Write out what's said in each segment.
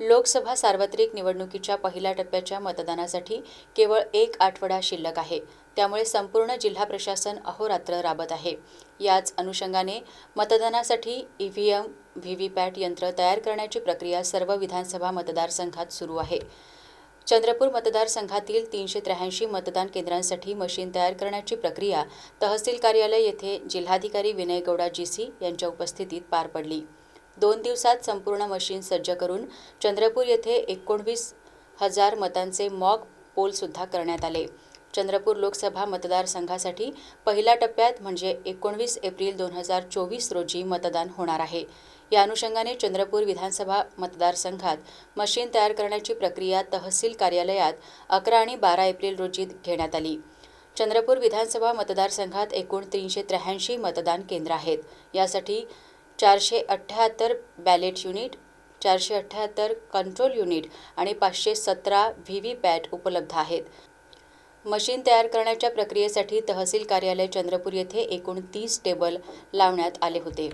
लोकसभा सार्वत्रिक निवडणुकीच्या पहिल्या टप्प्याच्या मतदानासाठी केवळ एक आठवडा शिल्लक आहे. त्यामुळे संपूर्ण जिल्हा प्रशासन अहोरात्र राबत आहे. याच अनुषंगाने मतदानासाठी ईव्हीएम व्हीव्हीपॅट यंत्र तयार करण्याची प्रक्रिया सर्व विधानसभा मतदारसंघात सुरू आहे. चंद्रपूर मतदारसंघातील तीनशे त्र्याऐंशी मतदान केंद्रांसाठी मशीन तयार करण्याची प्रक्रिया तहसील कार्यालय येथे जिल्हाधिकारी विनय गौडा जीसी यांच्या उपस्थितीत पार पडली. दोन दिवसात संपूर्ण मशीन सज्ज करून चंद्रपूर येथे एकोणवीस हजार मतांचे मॉक पोलसुद्धा करण्यात आले. चंद्रपूर लोकसभा मतदारसंघासाठी पहिल्या टप्प्यात म्हणजे एकोणवीस एप्रिल दोन हजार चोवीस रोजी मतदान होणार आहे. या अनुषंगाने चंद्रपूर विधानसभा मतदारसंघात मशीन तयार करण्याची प्रक्रिया तहसील कार्यालयात अकरा आणि बारा एप्रिल रोजी घेण्यात आली. चंद्रपूर विधानसभा मतदारसंघात एकूण तीनशे त्र्याऐंशी मतदान केंद्र आहेत. यासाठी चारशे अठ्ठ्याहत्तर बॅलेट युनिट चारशे अठ्ठ्याहत्तर कंट्रोल युनिट आणि पाचशे सतरा व्ही व्ही पॅट उपलब्ध आहेत. मशीन तयार करण्याच्या प्रक्रियेसाठी तहसील कार्यालय चंद्रपूर येथे एकूण तीस टेबल लावण्यात आले होते.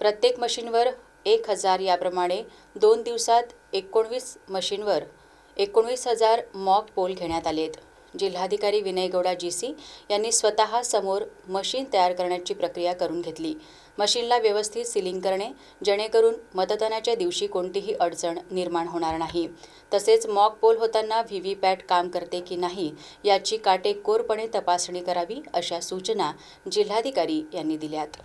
प्रत्येक मशीनवर एक हजार याप्रमाणे दोन दिवसात एकोणवीस मशीनवर एकोणवीस हजार मॉक पोल घेण्यात आलेत. जिल्हाधिकारी विनय गौडा जी सी यांनी स्वतः समोर मशीन तयार करण्याची प्रक्रिया करून घेतली. मशीनला व्यवस्थित सिलिंग करणे जेणेकरून मतदानाच्या दिवशी कोणतीही अडचण निर्माण होणार नाही. तसेच मॉक पोल होताना व्ही व्ही पॅट काम करते की नाही याची काटेकोरपणे तपासणी करावी अशा सूचना जिल्हाधिकारी यांनी दिल्यात.